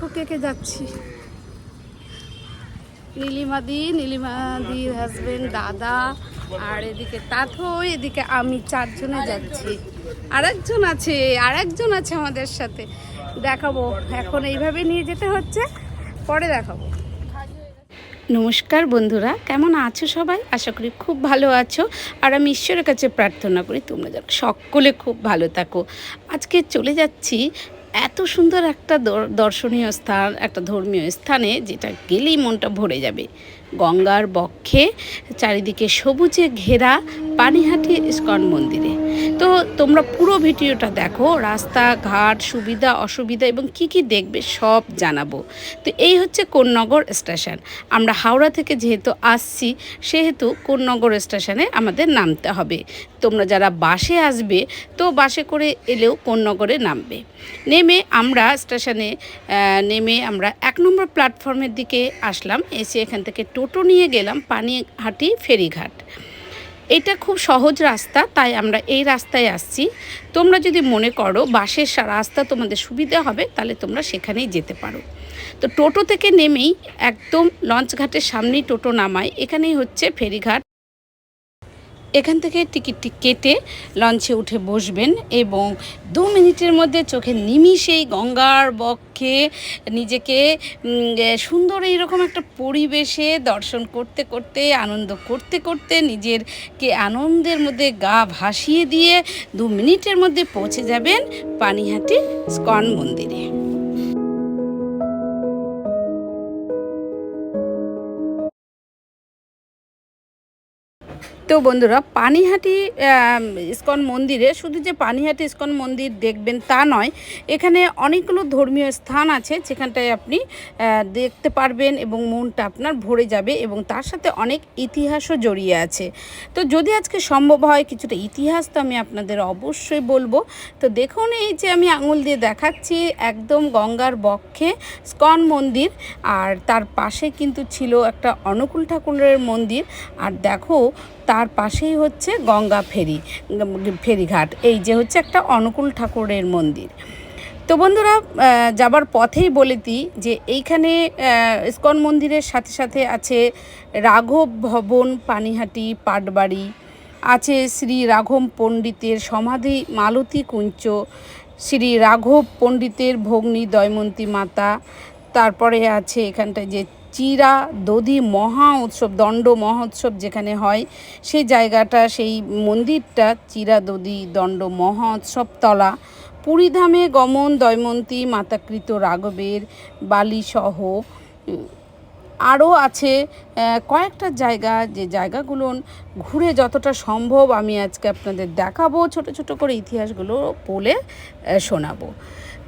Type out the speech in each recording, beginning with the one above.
দেখো কে কে যাচ্ছি। নীলিমাদি নীলিমাদির হাজবেন্ড দাদা, আর এদিকে তাথো এদিকে আমি চারজনে যাচ্ছি। আরেকজন আছে আরেকজন আছে আমাদের সাথে। দেখাবো, এখন এইভাবে নিয়ে যেতে হচ্ছে, পরে দেখাবো। নমস্কার বন্ধুরা, কেমন আছো সবাই? আশা করি খুব ভালো আছো। আর আমি ঈশ্বরের কাছে প্রার্থনা করি তোমরা যেন সকলে খুব ভালো থাকো। আজকে চলে যাচ্ছি এত সুন্দর একটা দর- দর্শনীয় স্থান একটা ধর্মীয় স্থানে যেটা গেলেই মনটা ভরে যাবে। গঙ্গার বক্ষে, চারিদিকে সবুজে ঘেরা পানিহাটি ইস্কন মন্দিরে। তো তোমরা পুরো ভিডিওটা দেখো রাস্তাঘাট সুবিধা, অসুবিধা এবং কি কি দেখবে সব জানাব। তো এই হচ্ছে কোন্নগর স্টেশন। আমরা হাওড়া থেকে যেহেতু আসছি, সেহেতু কোন্নগর স্টেশনে আমাদের নামতে হবে। তোমরা যারা বাসে আসবে, তো বাসে করে এলেও কোন্নগরে নামবে। নেমে আমরা স্টেশনে নেমে আমরা এক নম্বর প্ল্যাটফর্মের দিকে আসলাম, এসে এখান থেকে টোটো নিয়ে গেলাম পানিহাটি ফেরিঘাট। এটা খুব সহজ রাস্তা, তাই আমরা এই রাস্তায় আসছি। তোমরা যদি মনে করো বাসের রাস্তা তোমাদের সুবিধা হবে, তাহলে তোমরা সেখানেই যেতে পারো। তো টোটো থেকে নেমেই একদম লঞ্চ ঘাটের সামনেই টোটো নামায়, এখানেই হচ্ছে ফেরিঘাট। এখান থেকে টিকিটটি কেটে লঞ্চে উঠে বসবেন এবং দু মিনিটের মধ্যে চোখে নিমিষেই গঙ্গার বক্ষে নিজেকে সুন্দর এইরকম একটা পরিবেশে দর্শন করতে করতে, আনন্দ করতে করতে নিজেরকে আনন্দের মধ্যে গা ভাসিয়ে দিয়ে দু মিনিটের মধ্যে পৌঁছে যাবেন পানিহাটি স্কন মন্দিরে। তো বন্ধুরা, পানিহাটি ইস্কন মন্দিরে শুধু যে পানিহাটি ইস্কন মন্দির দেখবেন তা নয়, এখানে অনেকগুলো ধর্মীয় স্থান আছে যেখানটায় আপনি দেখতে পারবেন এবং মনটা আপনার ভরে যাবে এবং তার সাথে অনেক ইতিহাসও জড়িয়ে আছে। তো যদি আজকে সম্ভব হয় কিছুটা ইতিহাস, তো আমি আপনাদের অবশ্যই বলব। তো দেখুন, এই যে আমি আঙুল দিয়ে দেখাচ্ছি, একদম গঙ্গার বক্ষে স্কন মন্দির, আর তার পাশে কিন্তু ছিল একটা অনুকূল ঠাকুরের মন্দির। আর দেখো তার পাশেই হচ্ছে গঙ্গা ফেরি, ফেরিঘাট। এই যে হচ্ছে একটা অনুকূল ঠাকুরের মন্দির। তো বন্ধুরা যাবার পথেই বলে দিই যে এইখানে ইস্কন মন্দিরের সাথে সাথে আছে রাঘব ভবন, পানিহাটি, পাটবাড়ি, আছে শ্রী রাঘব পণ্ডিতের সমাধি, মালতী কুঞ্চ, শ্রী রাঘব পণ্ডিতের ভগ্নী দয়মন্তী মাতা, তারপরে আছে এখানটায় যে চিরা, দধি, মহা উৎসব, দণ্ড মহোৎসব যেখানে হয় সেই জায়গাটা, সেই মন্দিরটা, চিরা, দধি, দণ্ড মহা উৎসব তলা পুরীধামে গমন, দয়মন্তী, মাতাকৃত, রাঘবের, বালিসহ, আরও আছে কয়েকটা জায়গা, যে জায়গাগুলো ঘুরে যতটা সম্ভব আমি আজকে আপনাদের দেখাবো, ছোট ছোট করে ইতিহাসগুলো বলে শোনাবো।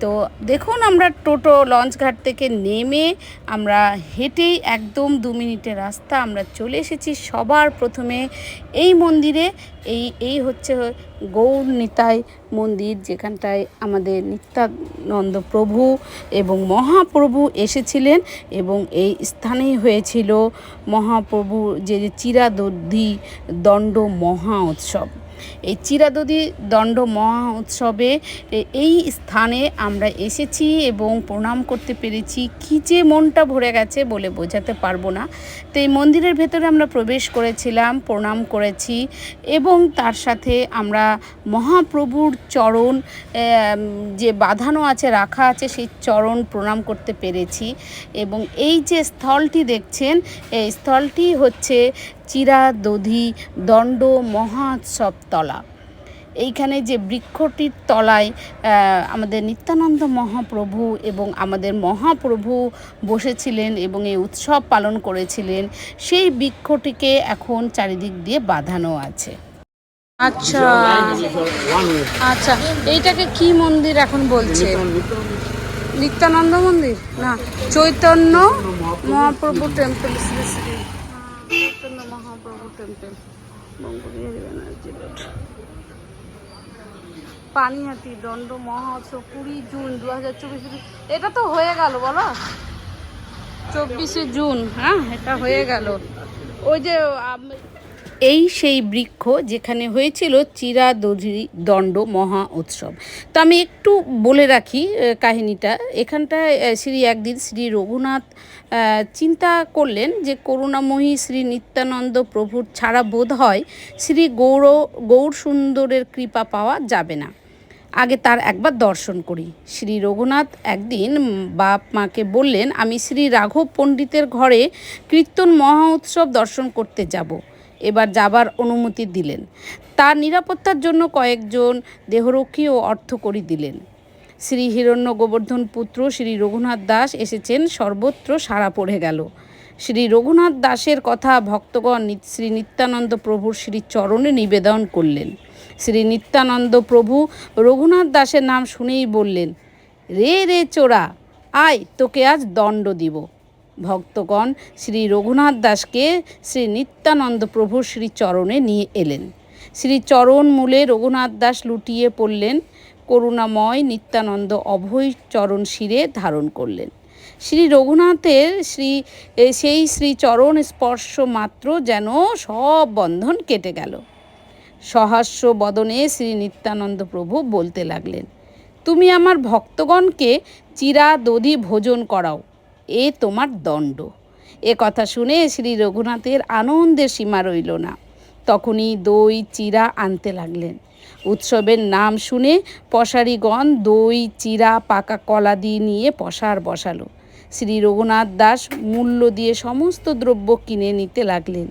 তো দেখুন আমরা টোটো লঞ্চ ঘাট থেকে নেমে আমরা হেঁটেই একদম দু মিনিটের রাস্তা আমরা চলে এসেছি সবার প্রথমে এই মন্দিরে। এই এই হচ্ছে গৌর নিতাই মন্দির যেখানটায় আমাদের নিত্যানন্দ প্রভু এবং মহাপ্রভু এসেছিলেন এবং এই স্থানেই হয়েছিল মহাপ্রভু যে চিরাদধি দণ্ড মহা উৎসব। এই চিরাদধি দণ্ড মহা উৎসবে এই স্থানে আমরা এসেছি এবং প্রণাম করতে পেরেছি। কী যে মনটা ভরে গেছে বলে বোঝাতে পারব না। তো এই মন্দিরের ভেতরে আমরা প্রবেশ করেছিলাম, প্রণাম করেছি এবং তার সাথে আমরা মহাপ্রভুর চরণ যে বাঁধানো আছে, রাখা আছে, সেই চরণ প্রণাম করতে পেরেছি এবং এই যে স্থলটি দেখছেন, এই স্থলটি হচ্ছে চিরাদধি দণ্ড মহোৎসব তলা। এইখানে যে বৃক্ষটির তলায় আমাদের নিত্যানন্দ মহাপ্রভু এবং আমাদের মহাপ্রভু বসেছিলেন এবং এই উৎসব পালন করেছিলেন, সেই বৃক্ষটিকে এখন চারিদিক দিয়ে বাঁধানো আছে। আচ্ছা। আচ্ছা এইটাকে কি মন্দির এখন বলছে? নিত্যানন্দ মন্দির? না, চৈতন্য মহাপ্রভু টেম্পল শ্রী শ্রী। মহাপ্রভু টেম্পল পানিহাটি দণ্ড মহোৎসব কুড়ি জুন দু হাজার চব্বিশ এটা তো হয়ে গেল, বলো। চব্বিশে জুন হ্যাঁ এটা হয়ে গেল। ওই যে এই সেই বৃক্ষ যেখানে হয়েছিল চিরা চিরাদধি দণ্ড মহা উৎসব। তো আমি একটু বলে রাখি কাহিনীটা। এখানটায় শ্রী একদিন শ্রী রঘুনাথ চিন্তা করলেন যে করুণাময়ী শ্রী নিত্যানন্দ প্রভুর ছাড়া বোধ হয় শ্রী গৌর গৌর সুন্দরের কৃপা পাওয়া যাবে না। আগে তার একবার দর্শন করি। শ্রী রঘুনাথ একদিন বাপ মাকে বললেন, আমি শ্রী রাঘব পণ্ডিতের ঘরে কীর্তন মহা উৎসব দর্শন করতে যাব। এবার যাবার অনুমতি দিলেন। তার নিরাপত্তার জন্য কয়েকজন দেহরক্ষী ও অর্থকরী দিলেন। শ্রী হিরণ্য গোবর্ধন পুত্র শ্রী রঘুনাথ দাস এসেছেন, সর্বত্র সাড়া পড়ে গেল। শ্রী রঘুনাথ দাসের কথা ভক্তগণ শ্রী নিত্যানন্দ প্রভুর শ্রী চরণে নিবেদন করলেন। শ্রী নিত্যানন্দ প্রভু রঘুনাথ দাসের নাম শুনেই বললেন, রে রে, চোরা, আয়, তোকে আজ দণ্ড দিব। ভক্তগণ শ্রী রঘুনাথ দাসকে শ্রী নিত্যানন্দ প্রভুর শ্রী চরণে নিয়ে এলেন। শ্রী চরণ মূলে রঘুনাথ দাস লুটিয়ে পড়লেন। করুণাময় নিত্যানন্দ অভয় চরণ শিরে ধারণ করলেন। শ্রী রঘুনাথের শ্রী সেই শ্রী চরণ স্পর্শ মাত্র যেন সব বন্ধন কেটে গেল। সহাস্য বদনে শ্রী নিত্যানন্দ প্রভু বলতে লাগলেন, তুমি আমার ভক্তগণকে চিরা দধি ভোজন করাও, এ তোমার দণ্ড। এ কথা শুনে শ্রী রঘুনাথের আনন্দের সীমা রইল না। তখনই দই, চিরা আনতে লাগলেন। উৎসবের নাম শুনে পশারিগণ দই, চিরা, পাকা কলা দিয়ে নিয়ে পশার বসালো। শ্রী রঘুনাথ দাস মূল্য দিয়ে সমস্ত দ্রব্য কিনে নিতে লাগলেন।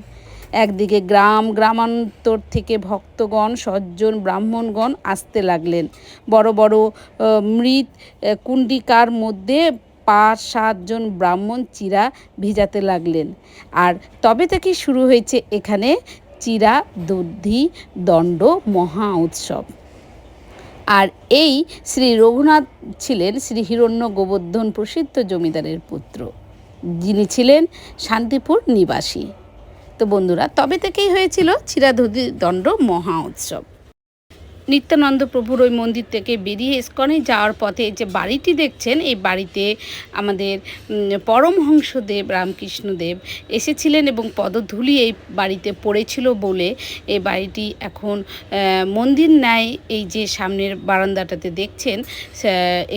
একদিকে গ্রাম, গ্রামান্তর থেকে ভক্তগণ, সজ্জন, ব্রাহ্মণগণ আসতে লাগলেন। বড় বড় মৃত কুণ্ডিকার মধ্যে পাঁচ সাতজন ব্রাহ্মণ, চিরা ভিজাতে লাগলেন। আর তবে থেকেই শুরু হয়েছে এখানে চিরা দুদ্ধি দণ্ড, মহা উৎসব। আর এই শ্রী রঘুনাথ ছিলেন শ্রী হিরণ্য গোবর্ধন প্রসিদ্ধ জমিদারের পুত্র। যিনি ছিলেন শান্তিপুর নিবাসী। তো বন্ধুরা, তবে থেকেই হয়েছিল চিরাধুদি দণ্ড, মহা উৎসব। নিত্যানন্দ প্রভুর ওই মন্দির থেকে বেরিয়ে ইস্কনে যাওয়ার পথে যে বাড়িটি দেখছেন, এই বাড়িতে আমাদের পরমহংসদেব রামকৃষ্ণদেব এসেছিলেন এবং পদধূলি এই বাড়িতে পড়েছিল বলে এই বাড়িটি এখন মন্দির ন্যায় এই যে সামনের বারান্দাটাতে দেখছেন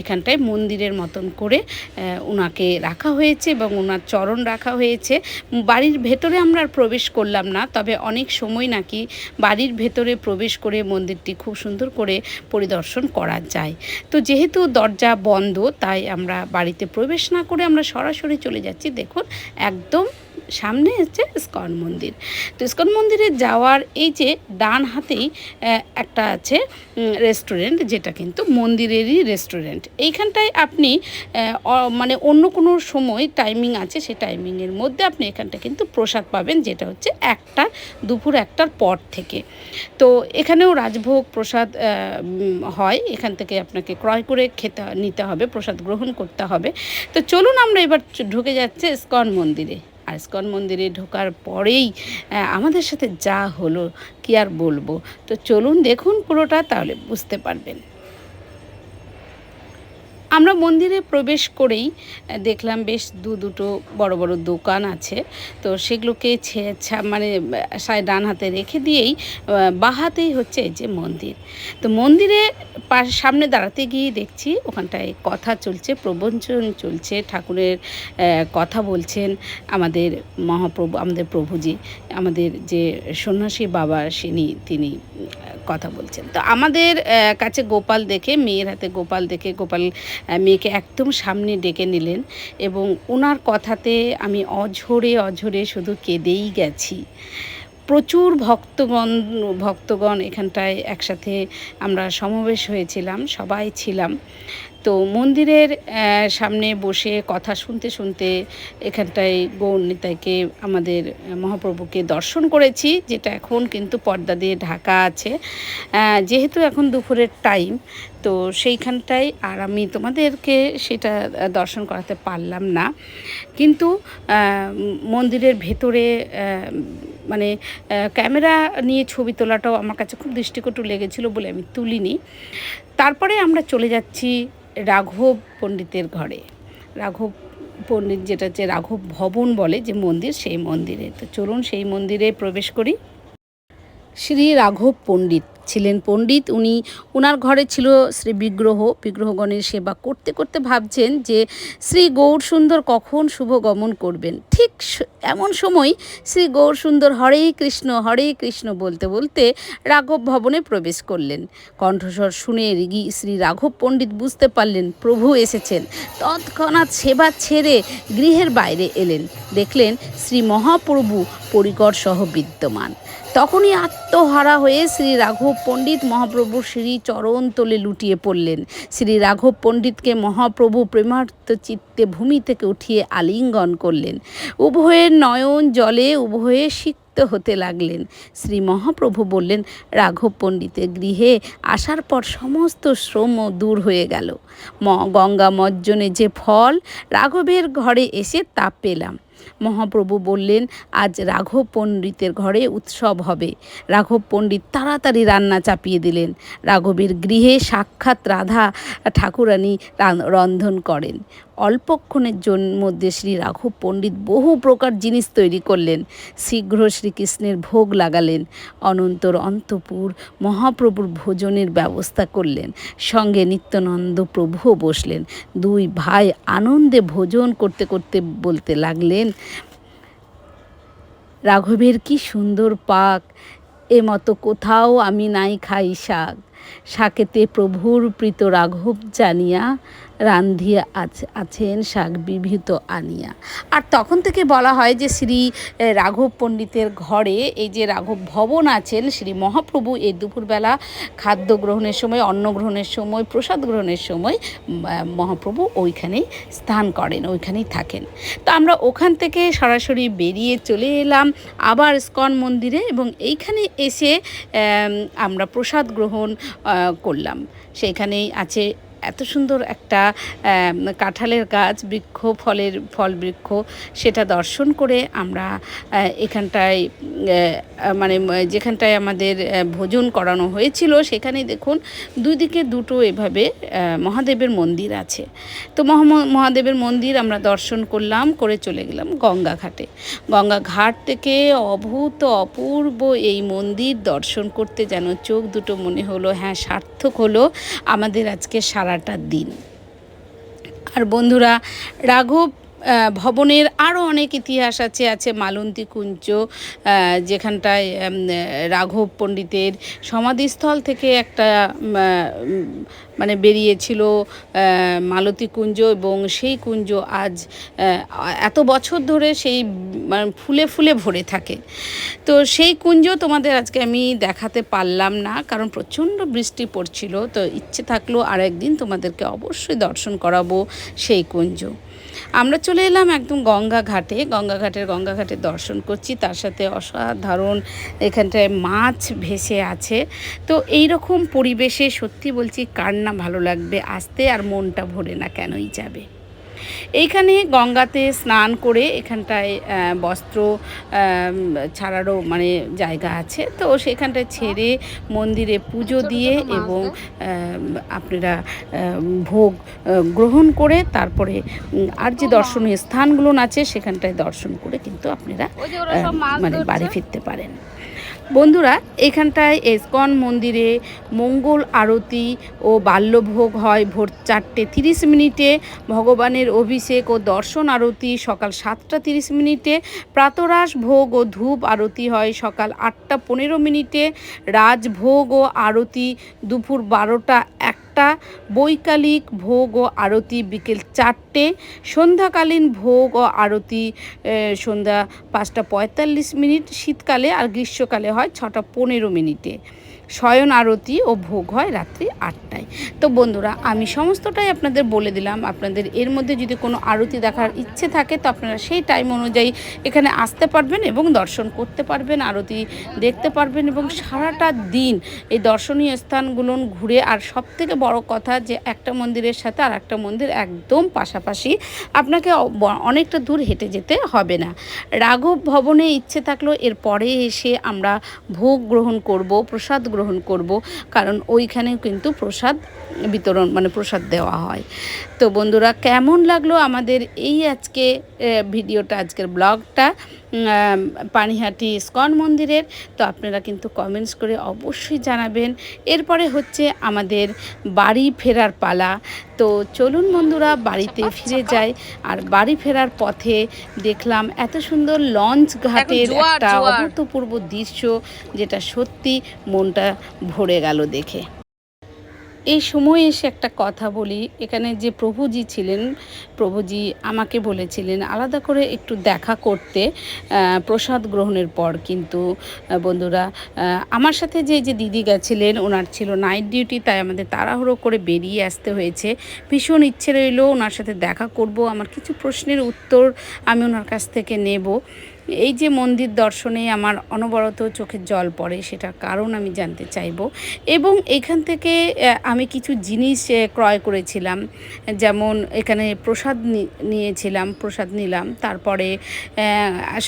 এখানটায় মন্দিরের মতন করে ওনাকে রাখা হয়েছে এবং ওনার চরণ রাখা হয়েছে। বাড়ির ভেতরে আমরা প্রবেশ করলাম না, তবে অনেক সময় নাকি বাড়ির ভেতরে প্রবেশ করে মন্দিরটি খুব সুন্দর করে পরিদর্শন করা যায়। তো যেহেতু দরজা বন্ধ, তাই আমরা বাড়িতে প্রবেশ না করে আমরা সরাসরি চলে যাচ্ছি। দেখুন, একদম সামনে হচ্ছে ইস্কন মন্দির। তো ইস্কন মন্দিরে যাওয়ার এই যে ডান হাতেই একটা আছে রেস্টুরেন্ট যেটা কিন্তু মন্দিরেরই রেস্টুরেন্ট এইখানটায় আপনি মানে অন্য কোনো সময় টাইমিং আছে সেই টাইমিংয়ের মধ্যে আপনি এখানটা কিন্তু প্রসাদ পাবেন, যেটা হচ্ছে একটা, দুপুর একটার পর থেকে। তো এখানেও রাজভোগ প্রসাদ হয়। এখান থেকে আপনাকে ক্রয় করে খেতে, নিতে হবে, প্রসাদ গ্রহণ করতে হবে। তো চলুন আমরা এবার ঢুকে যাচ্ছে ইস্কন মন্দিরে। আর মন্দিরে ঢোকার পরেই আমাদের সাথে যা হলো কি আর বলব? তো চলুন দেখুন পুরোটা, তাহলে বুঝতে পারবেন। আমরা মন্দিরে প্রবেশ করেই দেখলাম বেশ দু দুটো বড় বড় দোকান আছে। তো সেগুলোকে মানে ডান হাতে রেখে দিয়েই আহ, বাঁ হাতেই হচ্ছে যে মন্দির। তো মন্দিরে সামনে দাঁড়াতে গিয়ে দেখছি ওখানটায় কথা চলছে প্রবঞ্চন চলছে ঠাকুরের কথা বলছেন আমাদের মহাপ্রভু আমাদের প্রভুজি আমাদের যে সন্ন্যাসী বাবা সিনি তিনি কথা বলছেন। তো আমাদের কাছে গোপাল দেখে মেয়ের হাতে গোপাল দেখে গোপাল মেয়েকে একদম সামনে ডেকে নিলেন এবং ওনার কথাতে আমি অঝরে অঝরে শুধু কেঁদেই গেছি। প্রচুর ভক্তগণ ভক্তগণ এখানটায় একসাথে আমরা সমাবেশ হয়েছিলাম, সবাই ছিলাম। তো মন্দিরের সামনে বসে কথা শুনতে শুনতে এখানটায় গৌর নিতাইকে আমাদের মহাপ্রভুকে দর্শন করেছি, যেটা এখন কিন্তু পর্দা দিয়ে ঢাকা আছে। যেহেতু এখন দুপুরের টাইম তো সেইখানটায় আর আমি তোমাদেরকে সেটা দর্শন করাতে পারলাম না। কিন্তু মন্দিরের ভেতরে মানে ক্যামেরা নিয়ে ছবি তোলাটাও আমার কাছে খুব দৃষ্টিকটু লেগেছিল বলে আমি তুলিনি। তারপরে আমরা চলে যাচ্ছি রাঘব পণ্ডিতের ঘরে। রাঘব পণ্ডিত যেটা হচ্ছে রাঘব ভবন বলে যে মন্দির, সেই মন্দিরে। তো চলুন সেই মন্দিরে প্রবেশ করি। শ্রী রাঘব পণ্ডিত ছিলেন পণ্ডিত। উনি ওনার ঘরে ছিল শ্রী বিগ্রহ, বিগ্রহগণের সেবা করতে করতে ভাবছেন যে শ্রী গৌর সুন্দর কখন শুভ গমন করবেন। ঠিক এমন সময় শ্রী গৌর সুন্দর হরে কৃষ্ণ হরে কৃষ্ণ বলতে বলতে রাঘব ভবনে প্রবেশ করলেন। কণ্ঠস্বর শুনে রিগি, শ্রী রাঘব পণ্ডিত বুঝতে পারলেন প্রভু এসেছেন। তৎক্ষণাৎ সেবা ছেড়ে গৃহের বাইরে এলেন। দেখলেন শ্রী মহাপ্রভু পরিকর সহ বিদ্যমান। তখনই আত্মহারা হয়ে শ্রী রাঘব পণ্ডিত মহাপ্রভুর শ্রী চরণ তোলে লুটিয়ে পড়লেন। শ্রী রাঘব পণ্ডিতকে মহাপ্রভু প্রেমার্থ চিত্তে ভূমি থেকে উঠিয়ে আলিঙ্গন করলেন। উভয়ের নয়ন জলে, উভয়ে সিক্ত হতে লাগলেন। শ্রী মহাপ্রভু বললেন, রাঘব পণ্ডিতের গৃহে আসার পর সমস্ত শ্রম দূর হয়ে গেল। ম গঙ্গা মজ্জনে যে ফল, রাঘবের ঘরে এসে তা পেলাম। মহাপ্রভু বললেন, আজ রাঘব পণ্ডিতের ঘরে উৎসব হবে। রাঘব পণ্ডিত তাড়াতাড়ি রান্না চাপিয়ে দিলেন। রাঘবের গৃহে সাক্ষাৎ রাধা ঠাকুরানী রান- রন্ধন করেন। অল্পক্ষণের জন্য মধ্যে শ্রী রাঘব পণ্ডিত বহু প্রকার জিনিস তৈরি করলেন। শীঘ্র শ্রীকৃষ্ণের ভোগ লাগালেন। অনন্তর অন্তপুর মহাপ্রভুর ভোজনের ব্যবস্থা করলেন। সঙ্গে নিত্যানন্দ প্রভুও বসলেন। দুই ভাই আনন্দে ভোজন করতে করতে বলতে লাগলেন রাঘবের কি সুন্দর পাক এ মতো কোথাও আমি নাই খাই শাক। শাকেতে প্রভুর প্রীত রাঘব জানিয়া রান্ধিয়া আছ- আছেন শাক বিভূত আনিয়া। আর তখন থেকে বলা হয় যে শ্রী রাঘব পণ্ডিতের ঘরে এই যে রাঘব ভবন আছেন, শ্রী মহাপ্রভু এই দুপুরবেলা খাদ্য গ্রহণের সময়, অন্ন গ্রহণের সময়, প্রসাদ গ্রহণের সময় মহাপ্রভু ওইখানেই স্থান করেন, ওইখানেই থাকেন। তো আমরা ওখান থেকে সরাসরি বেরিয়ে চলে এলাম আবার স্কন মন্দিরে এবং এইখানে এসে আমরা প্রসাদ গ্রহণ করলাম। সেখানেই আছে এত সুন্দর একটা কাঁঠালের গাছ, বৃক্ষ, ফলের, ফল বৃক্ষ, সেটা দর্শন করে আমরা এখানটায় মানে যেখানটায় আমাদের ভোজন করানো হয়েছিল সেখানে দেখুন দুদিকে দুটো এভাবে মহাদেবের মন্দির আছে। তো মহাদেবের মন্দির আমরা দর্শন করলাম, করে চলে গেলাম গঙ্গা ঘাটে। গঙ্গা ঘাট থেকে অভূত, অপূর্ব এই মন্দির দর্শন করতে যেন চোখ দুটো মনে হলো হ্যাঁ সার্থক হলো। আমাদের আজকে সারাটা দিন। আর বন্ধুরা রাঘব ভবনের আরও অনেক ইতিহাস আছে আছে মালন্তী কুঞ্জ যেখানটায় রাঘব পণ্ডিতের সমাধিস্থল থেকে একটা মানে বেরিয়েছিল মালতী কুঞ্জ এবং সেই কুঞ্জ আজ এত বছর ধরে সেই মানে ফুলে ফুলে ভরে থাকে। তো সেই কুঞ্জ তোমাদের আজকে আমি দেখাতে পারলাম না, কারণ প্রচণ্ড বৃষ্টি পড়ছিল, তো ইচ্ছে থাকলেও আর একদিন তোমাদেরকে অবশ্যই দর্শন করাবো সেই কুঞ্জ। আমরা চলে এলাম একদম গঙ্গা ঘাটে। গঙ্গা ঘাটের গঙ্গা ঘাটে দর্শন করছি। তার সাথে অসাধারণ এখানটায় মাছ ভেসে আছে। তো এই রকম পরিবেশে সত্যি বলছি, কার না ভালো লাগবে? আসতে আর মনটা ভরে না কেনই যাবে? এইখানে গঙ্গাতে স্নান করে এখানটায় বস্ত্র ছাড়ারও মানে জায়গা আছে। তো সেখানটায় ছেড়ে মন্দিরে পুজো দিয়ে এবং আপনারা ভোগ গ্রহণ করে তারপরে আর যে দর্শনীয় স্থানগুলো আছে সেখানটায় দর্শন করে কিন্তু আপনারা মানে বাড়ি ফিরতে পারেন। বন্ধুরা এখানটায় এসকন মন্দিরে মঙ্গল আরতি ও বাল্যভোগ হয় ভোর চারটে তিরিশ মিনিটে। ভগবানের অভিষেক ও দর্শন আরতি সকাল সাতটা তিরিশ মিনিটে প্রাতরাস ভোগ ও ধূপ আরতি হয় সকাল আটটা পনেরো মিনিটে, রাজভোগ ও আরতি দুপুর বারোটা একটা বৈকালিক ভোগ ও আরতি বিকেল চারটে, সন্ধ্যাকালীন ভোগ ও আরতি সন্ধ্যা পাঁচটা পঁয়তাল্লিশ মিনিট, শীতকালে আর গ্রীষ্মকালে হয় ছটা পনেরো মিনিটে। শয়ন আরতি ও ভোগ হয় রাত্রি আটটায়। তো বন্ধুরা, আমি সমস্তটাই আপনাদের বলে দিলাম। আপনাদের এর মধ্যে যদি কোনো আরতি দেখার ইচ্ছে থাকে, তো আপনারা সেই টাইম অনুযায়ী এখানে আসতে পারবেন এবং দর্শন করতে পারবেন, আরতি দেখতে পারবেন এবং সারাটা দিন এই দর্শনীয় স্থানগুলো ঘুরে আর সব থেকে বড় কথা যে একটা মন্দিরের সাথে আর একটা মন্দির একদম পাশাপাশি আপনাকে অনেকটা দূর হেঁটে যেতে হবে না। রাঘব ভবনে ইচ্ছে থাকলেও এর পরে এসে আমরা ভোগ গ্রহণ করব, প্রসাদ গ্রহণ করব, কারণ ওইখানেও কিন্তু প্রসাদ বিতরণ মানে প্রসাদ দেওয়া হয়। তো বন্ধুরা, কেমন লাগল আমাদের এই আজকে ভিডিওটা, আজকের ব্লগটা? পানিহাটি ইস্কন মন্দিরের। তো আপনারা কিন্তু কমেন্টস করে অবশ্যই জানাবেন। এরপরে হচ্ছে আমাদের বাড়ি ফেরার পালা। তো চলুন বন্ধুরা বাড়িতে ফিরে যাই। আর বাড়ি ফেরার পথে দেখলাম এত সুন্দর লঞ্চ ঘাটের একটা। অভূতপূর্ব দৃশ্য যেটা সত্যি মনটা ভরে গেল দেখে। এই সময় এসে একটা কথা বলি। এখানে যে প্রভুজি ছিলেন, প্রভুজি আমাকে বলেছিলেন, আলাদা করে একটু দেখা করতে প্রসাদ গ্রহণের পর কিন্তু বন্ধুরা আমার সাথে যে যে দিদি গেছিলেন, ওনার ছিল নাইট ডিউটি তাই আমাদের তাড়াহুড়ো করে বেরিয়ে আসতে হয়েছে। ভীষণ ইচ্ছে রইল ওনার সাথে দেখা করব। আমার কিছু প্রশ্নের উত্তর আমি ওনার কাছ থেকে নেব। এই যে মন্দির দর্শনে আমার অনবরত চোখের জল পড়ে, সেটার কারণ আমি জানতে চাইব। এবং এখান থেকে আমি কিছু জিনিস ক্রয় করেছিলাম। যেমন এখানে প্রসাদ নিয়েছিলাম, প্রসাদ নিলাম। তারপরে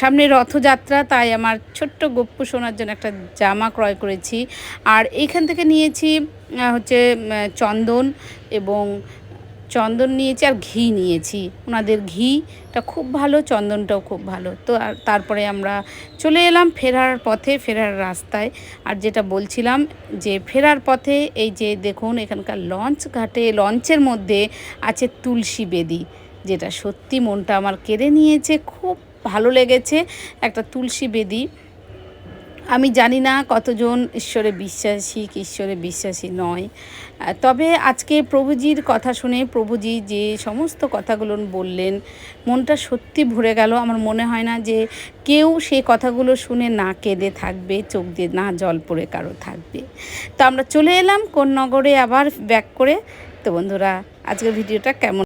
সামনে রথযাত্রা, তাই আমার ছোট্ট গপ্পু শোনার জন্য একটা জামা ক্রয় করেছি। আর এইখান থেকে নিয়েছি হচ্ছে চন্দন এবং চন্দন নিয়েছি আর ঘি নিয়েছি। ওনাদের ঘিটা খুব ভালো, চন্দনটাও খুব ভালো। তো আর তারপরে আমরা চলে এলাম ফেরার পথে, ফেরার রাস্তায়। আর যেটা বলছিলাম যে ফেরার পথে এই যে দেখুন, এখানকার লঞ্চ ঘাটে, লঞ্চের মধ্যে আছে তুলসী বেদি। যেটা সত্যি মনটা আমার কেড়ে নিয়েছে, খুব ভালো লেগেছে একটা তুলসী বেদি। আমি জানি না কতজন ঈশ্বরে বিশ্বাসী, কি ঈশ্বরে বিশ্বাসী নয়। তবে আজকে প্রভুজির কথা শুনে প্রভুজি যে সমস্ত কথাগুলো বললেন, মনটা সত্যি ভরে গেল। আমার মনে হয় না যে কেউ সেই কথাগুলো শুনে না কেঁদে থাকবে, চোখ দিয়ে না জল পড়ে কারও থাকবে। তো আমরা চলে এলাম কোন নগরে আবার ব্যাক করে। তো বন্ধুরা, আজকের ভিডিওটা কেমন